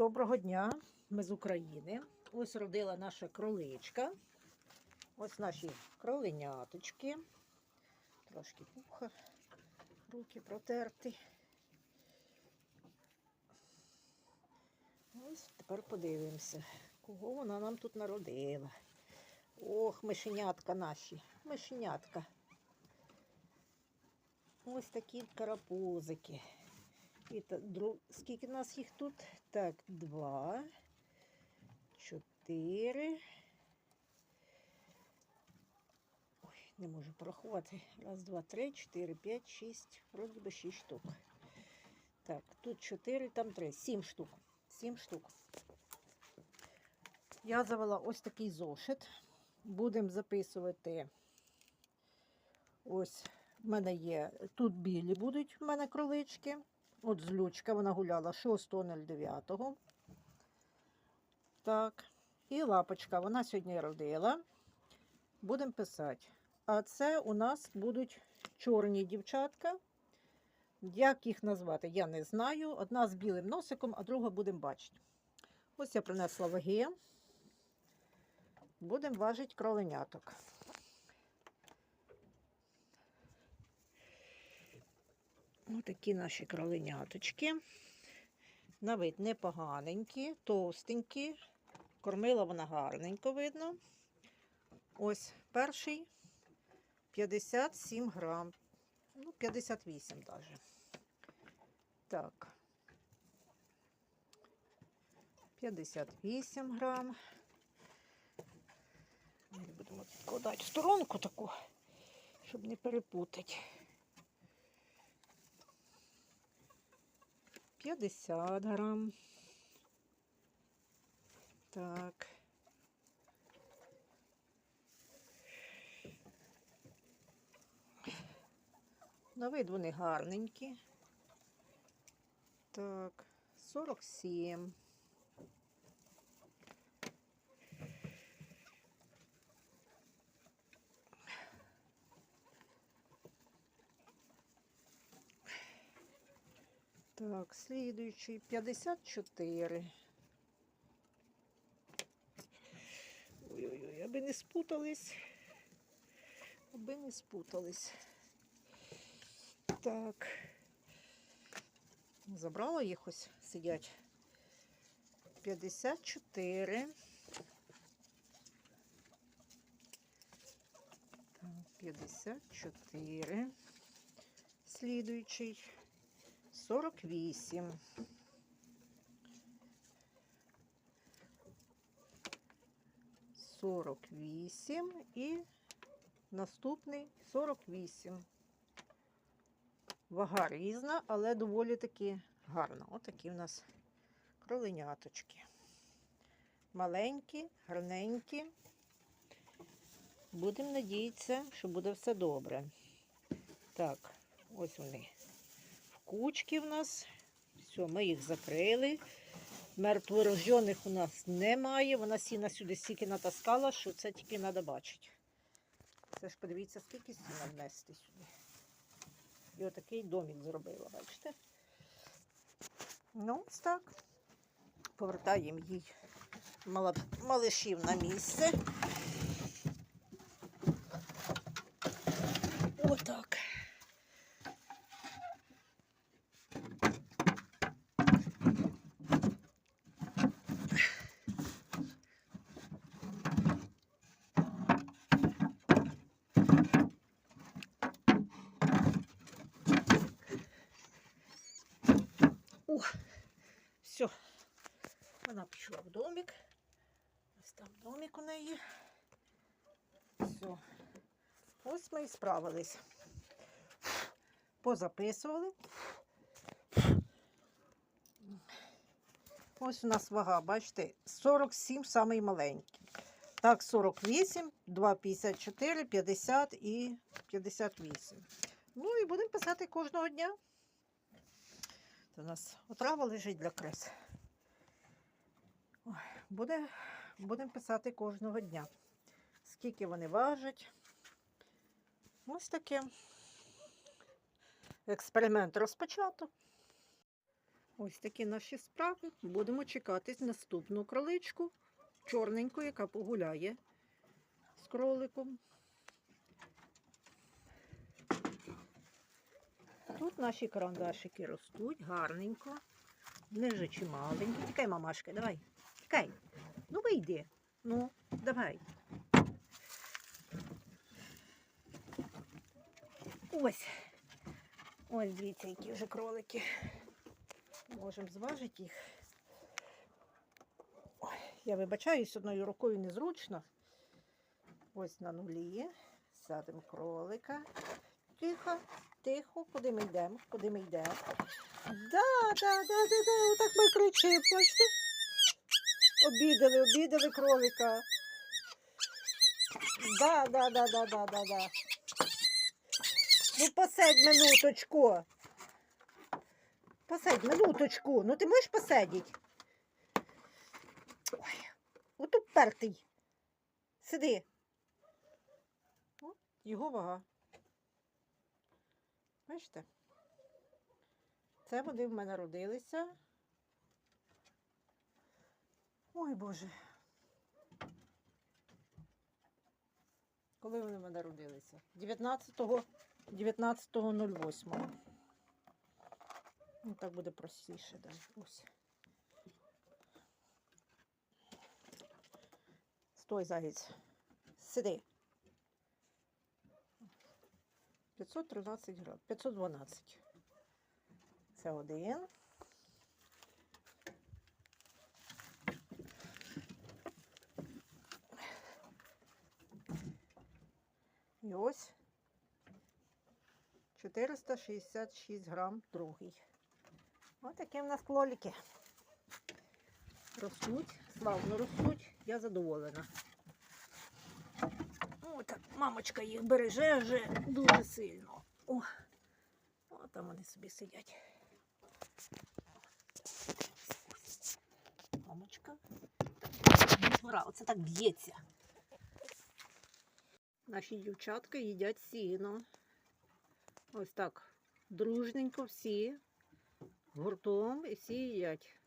Доброго дня, ми з України. Ось родила наша кроличка. Ось наші кроленяточки. Трошки пуха, руки протерти. Ось тепер подивимося, кого вона нам тут народила. Ох, мишенятка наші, мишенятка. Ось такі карапузики. І та, дру... Скільки нас їх тут? Так, два, чотири. Ой, не можу порахувати. Раз, два, три, чотири, п'ять, шість. Вроді би шість штук. Так, тут чотири, там три. Сім штук. Сім штук. Я завела ось такий зошит. Будемо записувати. Ось в мене є. Тут білі будуть в мене кролички. От злючка вона гуляла 6.09. Так. І лапочка, вона сьогодні родила. Будемо писати. А це у нас будуть чорні дівчатка. Як їх назвати, я не знаю. Одна з білим носиком, а друга будемо бачити. Ось я принесла ваги. Будемо важити кроленяток. Ось такі наші кроленяточки. На вид непоганенькі, товстенькі. Кормила вона гарненько видно. Ось перший 57 грам. Ну, 58 навіть. Так. 58 грам. Будемо відкладати в сторонку таку, щоб не перепутати. 50 грам. Так. На вид вони гарненькі. Так, 47. Так, слідуючий 54. Ой-ой-ой, аби не спутались. Аби не спутались. Так. Забрала їх ось сидять. 54. Так, 54. Слідуючий. 48. Сорок вісім і наступний 48. Вага різна, але доволі таки гарна. Отакі в нас кроленяточки. Маленькі, гарненькі. Будемо надіятися, що буде все добре. Так, ось вони кучки в нас. Все, ми їх закрили. Мертворождених у нас немає. Вона сіна сюди стільки натаскала, що це тільки треба бачити. Це ж подивіться, скільки сіна внести сюди. І отакий домик зробила, бачите? Ну, ось так. Повертаємо їй малишів на місце. Отак. О, все. Вона пішла в домик. Ось там домик у неї. Все. Ось ми і справились. Позаписували. Ось у нас вага, бачите, 47 самий маленький. Так, 48, 2,54, 50 і 58. Ну і будемо писати кожного дня. Це у нас отрава лежить для крис. Буде, будемо писати кожного дня. Скільки вони важать. Ось таке. Експеримент розпочато. Ось такі наші справи. Будемо чекати наступну кроличку, чорненьку, яка погуляє з кроликом. Тут наші карандашики ростуть гарненько. Не вже чи маленькі. Тікай, мамашка, давай. Тікай. Ну вийди. Ну, давай. Ось. Ось дивіться, які вже кролики. Можемо зважити їх. Я вибачаюсь, одною рукою незручно. Ось на нулі. Садимо кролика. Тихо, тихо, куди ми йдемо? Куди ми йдемо? Да, да, да, да, да. Отак ми кричимо, бачите? Обідали, обідали кролика. Да, да, да, да, да, да, да. Ну, посидь минуточку. Посидь минуточку. Ну ти можеш посидіти? Ой, от упертий. Сиди. Його вага. Бачите? Це вони в мене родилися. Ой Боже. Коли вони мене родилися? 19-го 19.08. Ну, так буде простіше, да. Ось. Стой, заєць. Сиди. 513 грам. 512. Це один. І ось 466 грам другий. Ось такі в нас клоліки. Ростуть, славно ростуть, я задоволена. О, так мамочка їх береже вже дуже сильно. О, О там вони собі сидять. Мамочка. Оце так б'ється. Наші дівчатка їдять сіно. Ось так дружненько всі гуртом і всі їдять.